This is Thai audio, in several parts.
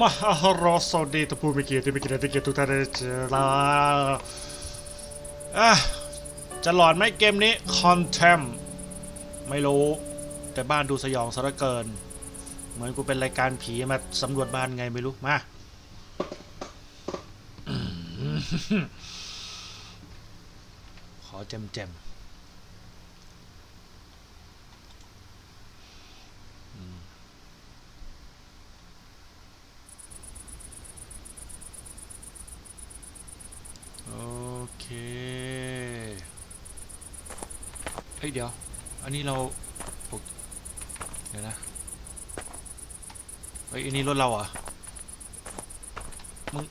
มหารสวัสดีท่านผู้มีเกียรติที่มีเกียรติเกียรติทุกท่านเลยจ้าอะจะหลอนไหมเกมนี้คอนเทมไม่รู้ แต่บ้านดูสยองซะเหลือเกิน เหมือนกูเป็นรายการผีมาสำรวจบ้านไงไม่รู้ มาขอเจมเจมอืมโอเค เฮ้ยเดี๋ยว อันนี้เราเดี๋ยวนะ เฮ้ย อันนี้รถเราเหรอะมึง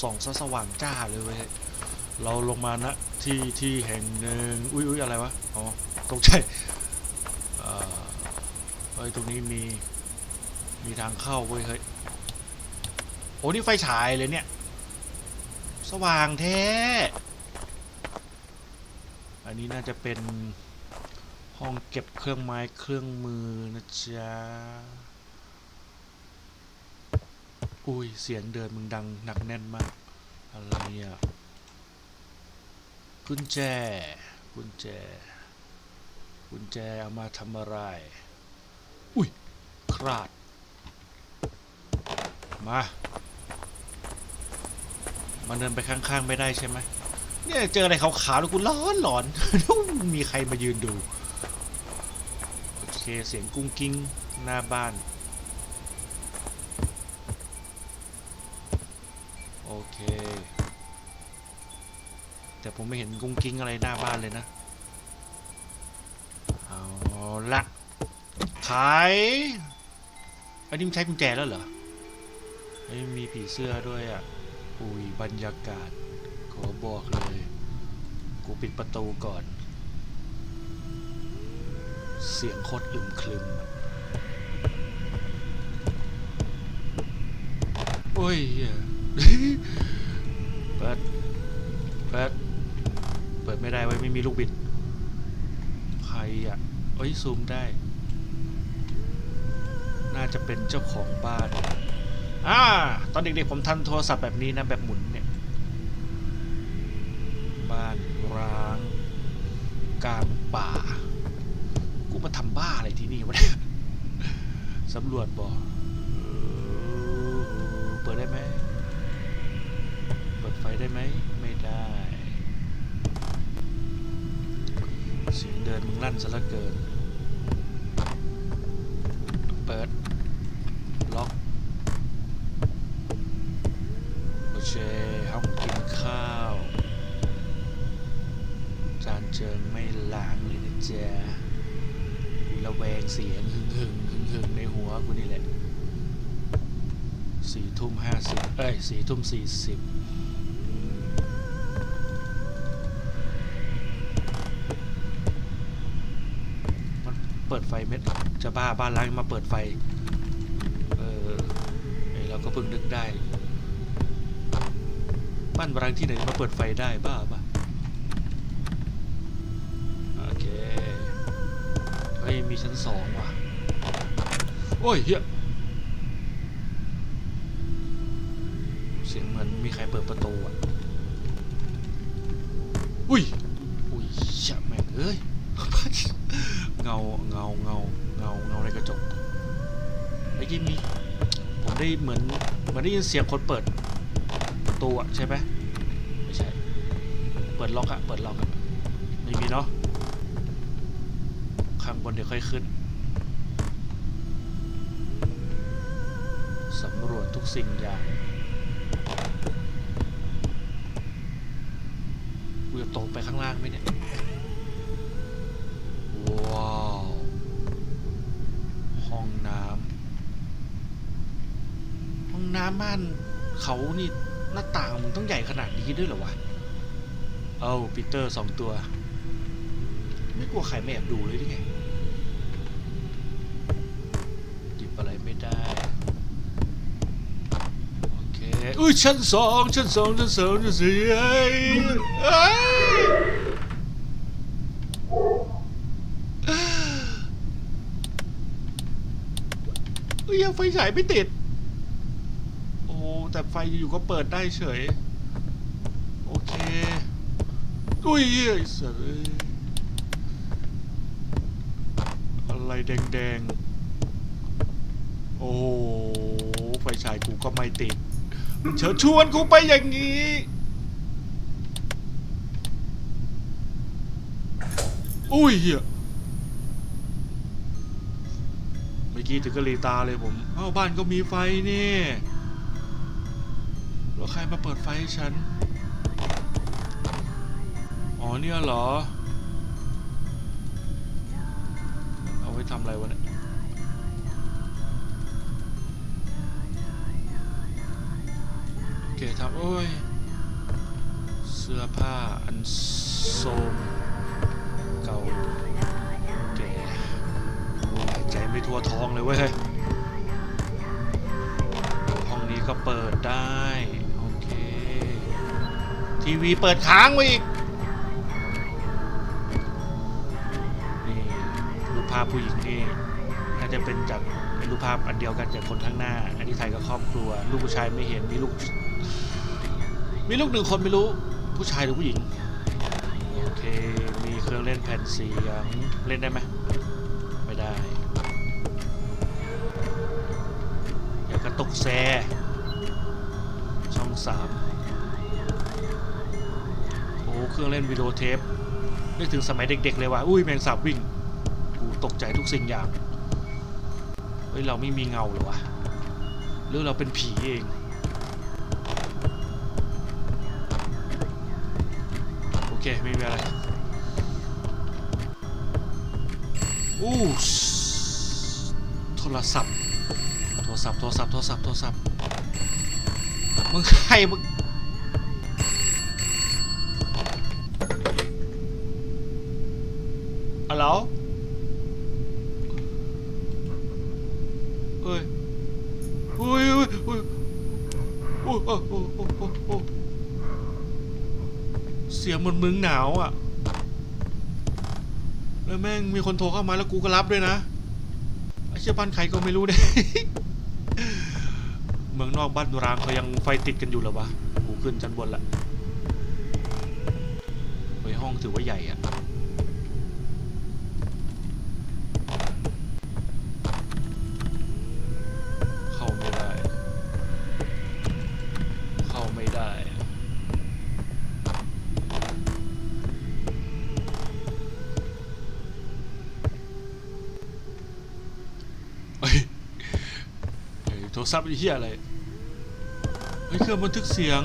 ส่องซะสว่างจ้าเลยเว้ย เราลงมานะที่ที่แห่งหนึ่งอุ้ยอุ้ยอะไรวะ อ๋อตกใจเอ่เฮ้ย ตรงนี้มี มีทางเข้าเว้ย เฮ้ย โอ้นี่ไฟฉายเลยเนี่ย สว่างแท้ นนี้น่าจะเป็นห้องเก็บเครื่องไม้เครื่องมือนะจ๊ะ อุ้ย เสียงเดินมึงดังหนักแน่นมาก อะไรอะกุญแจ กุญแจ กุญแจเอามาทำอะไร อุ้ย คราด มา มันเดินไปข้างๆไม่ได้ใช่ไหม เนี่ยเจออะไรขาวๆแล้วกูร้อนหลอนมีใครมายืนดู โอเคเสียงกุ้งกิ้งหน้าบ้าน โอเค แต่ผมไม่เห็นกุ้งกิ้งอะไรหน้าบ้านเลยนะ เอาละขายอันนี้มันใช้กุญแจแล้วเหรอเอ้ยมีผีเสื้อด้วยอะ อุ้ยบรรยากาศ ขอบอกเลย กูปิดประตูก่อน เสียงโคตรอึมครึมโอ้ยเปิด เปิด เปิดไม่ได้ไว้ไม่มีลูกบิด ใครอะเอ้ย ซูมได้ น่าจะเป็นเจ้าของบ้านอ่าตอนเด็กๆผมทันโทรศัพท์แบบนี้นะ แบบหมุนเนี่ย บ้าน ร้างกลางป่า กูมาทำบ้าอะไรที่นี่วะเนี่ยสำรวจบ่อเออเปิดได้ไหมเปิดไฟได้ไหม ไม่ได้ เสียงเดินมึงลั่นซะละเกิน เปิด ล็อก โอเคห้องกินข้าว จานเจิงไม่ล้างเลยนะจ๊ะกูระแวงเสียงหึ่งหึ่งหึ่งหึ่งในหัว กูนี่แหละสี่ทุ่มห้าสิบเอ้ยสี่ทุ่มสี่สิบมันเปิดไฟเม็ดจะบ้าบ้านล้างมาเปิดไฟ เออเราก็เพิ่งนึกได้ บ้านร้างที่ไหนมาเปิดไฟได้บ้าปะโอเค เฮ้ย มีชั้นสองว่ะ โอ้ยเฮียเสียงเหมือนมีใครเปิดประตูอะ อุ้ย อุ้ยเชี่ยแม่งเอ้ย เงาเงาเงาเงาเงาในกระจกไอ้กี้มีผมได้เหมือนเหมือนได้ยินเสียงคนเปิดประตูอะใช่ไหมไม่ใช่ เปิดล็อกอะ เปิดล็อกอะไม่มีเนาะ ข้างบนเดี๋ยวค่อยขึ้น สำรวจทุกสิ่งอย่างกูจะตกไปข้างล่างไหมเนี่ย ว้าว ห้องน้ำห้องน้ำบ้านเขานี่หน้าต่างมึงต้องใหญ่ขนาดนี้ด้วยเหรอวะ เอ้าปีเตอร์สองตัว ไม่กลัวใครไม่แอบดูเลยหรือไง หยิบอะไรไม่ได้ โอเค อชั้นสองชั้นสองชั้นสองชั้นสี่เอ้ยเอ้ยเอ้ยไฟฉายไม่ติด โอ้แต่ไฟอยู่ก็เปิดได้เฉย โอเคอุ้ยเหี้ยไอ้สัสเอ้ยอะไรแดงๆ โอ้ไฟฉายกูก็ไม่ติด เชิญชวนกูไปอย่างนี้ อุ้ยเฮียเมื่อกี้ถึงกะลีตาเลยผม เอ้าบ้านก็มีไฟนี่แล้วใครมาเปิดไฟให้ฉัน อ๋อเนี่ยเหรอ เอาไว้ทำอะไรวะเนี่ย โอเคครับ โอ้ย เสื้อผ้าอันโซมเก่าแก่หายใจไม่ทั่วท้องเลยเว้ยห้องนี้ก็เปิดได้ โอเค ทีวีเปิดค้างไว้อีก นี่รูปภาพผู้หญิงนี่น่าจะเป็นจากรูปภาพอันเดียวกันจากคนข้างหน้า อันนี้ถ่ายกับครอบครัว ลูกผู้ชายไม่เห็น มีลูก มีลูกหนึ่งคนไม่รู้ผู้ชายหรือผู้หญิง โอเค มีเครื่องเล่นแผ่นเสียงเล่นได้ไหมไม่ได้ อยากกระตุกแซช่องสามโอ้เครื่องเล่นวิดีโอเทปนึกถึงสมัยเด็กๆเลยว่ะอุ้ยแมงสาบวิ่งกูตกใจทุกสิ่งอย่างเฮ้ยเราไม่มีเงาหรอวะหรือเราเป็นผีเอง เคไม่มีอะไรอู้สโทรศัพท์ โทรศัพท์ โทรศัพท์ โทรศัพท์ โทรศัพท์ มึงใครมึง อะเหรอเฮ้ยอุ้ยอุ้ยอุ้ยโอ้โอ้โอ้โอ้โอ้โอ้เสียงมันมึงหนาวอะ แล้วแม่งมีคนโทรเข้ามาแล้วกูก็รับด้วยนะไอ้เชี่ยบ้านใครก็ไม่รู้เนี่ยเมืองนอกบ้านร้างเขายังไฟติดกันอยู่หรอวะกูขึ้นชั้นบนละเฮ้ยห้องถือว่าใหญ่อะ เข้าไม่ได้ เข้าไม่ได้ เฮ้ย เฮ้ยโทรศัพท์ไอ้เหี้ยอะไรเฮ้ยเครื่องบันทึกเสียง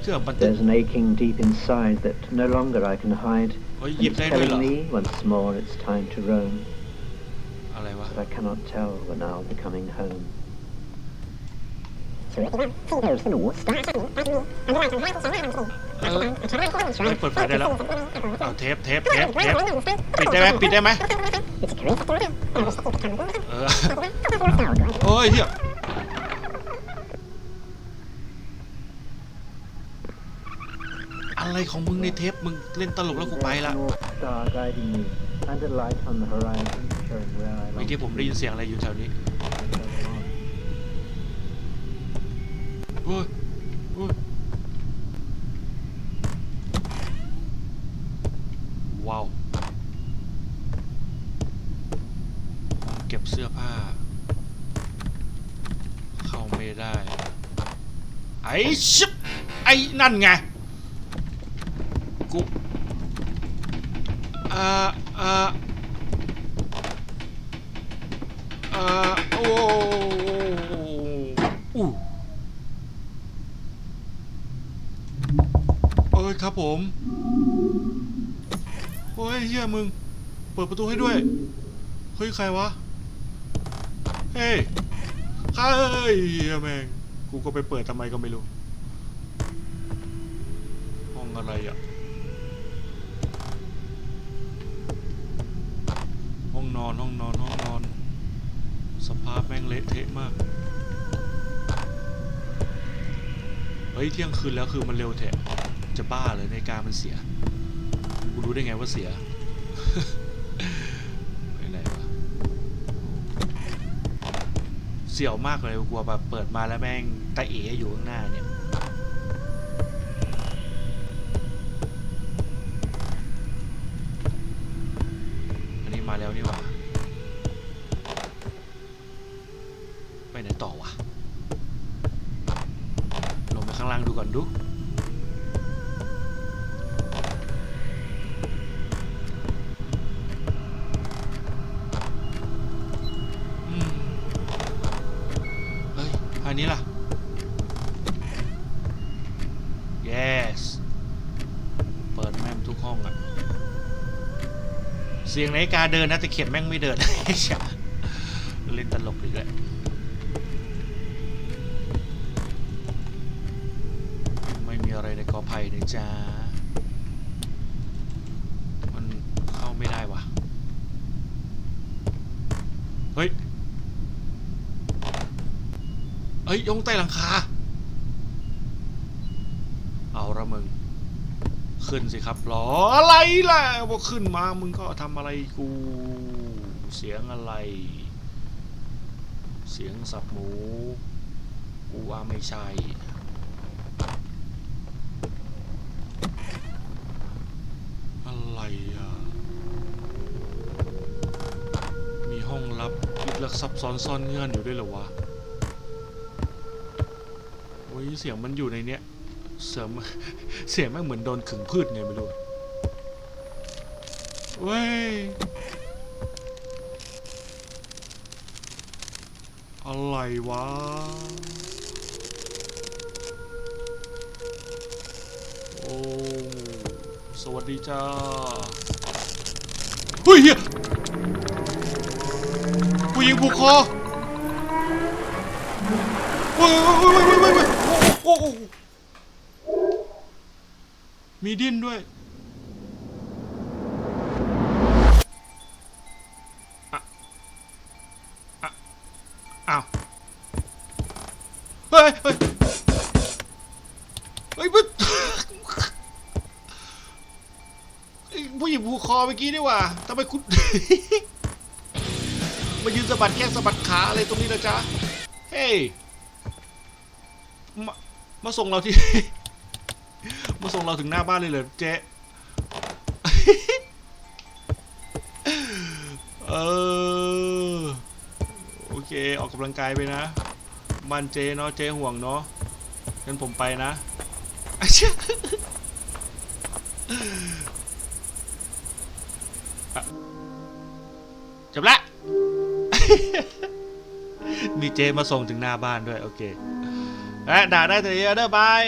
เครื่องบันทึก There's an aching deep inside that no longer I can hide. เฮ้ย And หยิบ it's ได้ด้วยเหรอ telling me once more it's time to roam, อะไรวะ but I cannot tell when I'll be coming home. เออเฮ้เปิดไฟได้แล้วเอาเทปเทปเทปเทปปิดได้ไหมปิดได้ไหมเออโอ้ยเฮียอะไรของมึงในเทปมึงเล่นตลกแล้วกูไปละเมื่อกี้ผมได้ยินเสียงอะไรอยู่แถวนี้โอ้ยโอ้ยว้าวห้องเก็บเสื้อผ้า เข้า ได้ ไอ้ชิบไอ้นั่นไง กูอ่าอ่าอ่าโอ้อู้เอ้ยครับผมโอ้ยเฮียมึง เปิดประตูให้ด้วย เฮ้ย ใครวะ เฮ้ย ใครเฮียแม่งกูก็ไปเปิดทำไมก็ไม่รู้ ห้องอะไรอะ ห้องนอนห้องนอนห้องนอน สภาพแม่งเละเทะมาก เฮ้ยเที่ยงคืนแล้วคือมันเร็วแทะจะบ้าเลยในการมันเสีย กูรู้ได้ไงว่าเสีย ไปไหนวะ เสี่ยวมากเลยกลัวแบบเปิดมาแล้วแม่งตะเอ๋อยู่ข้างหน้าเนี่ยอันนี้มาแล้วนี่หว่าไปไหนต่อวะลงไปข้างล่างดูก่อนดู อืมเฮ้ย อันนี้ล่ะ yes เปิดแม่งทุกห้องอะ เสียงนาฬิกาเดินนะแต่เขียนแม่งไม่เดินเชี่ยเล่นตลกอีกแล้วไม่มีอะไรในกอไผ่นะจ๊ะมันเข้าไม่ได้วะเฮ้ยเอ้ยยงใต้หลังคาเอาละมึง ขึ้นสิครับหรออะไรล่ะพอขึ้นมามึงก็ทำอะไรกู เสียงอะไร เสียงสับหมู กูว่าไม่ใช่อะไรอะ มีห้องลับลึกลักซับซ้อนซ่อนเงื่อนอยู่ด้วยเหรอวะ โอ้ยเสียงมันอยู่ในเนี้ย เสียงมันเสียงแม่เหมือนโดนขึงพืชไงไม่รู้เว้ยอะไรวะโอ้สวัสดีจ้าเฮ้ยเฮียผู้หญิงผูกคอเว้ยเว้ยเว้ยเว้ยเว้ยเว้โอ้ มีดิ้นด้วยอะอ้าวเฮ้ยเฮ้ยเฮ้ยผู้หญิงผูกคอเมื่อกี้นี่ว่าทำไมคุณมายืนสะบัดแข้งสะบัดขาอะไรตรงนี้นะจ๊ะ เฮ้ย มา มาส่งเราที่ ส่งเราถึงหน้าบ้านเลยเหรอเจ๊เออโอเคออกกำลังกายไปนะบ้านเจ๊เนาะเจ๊ห่วงเนาะงั้นผมไปนะจบละ มีเจมาส่งถึงหน้าบ้านด้วย โอเค และด่าได้แต่เดียวเด้อบาย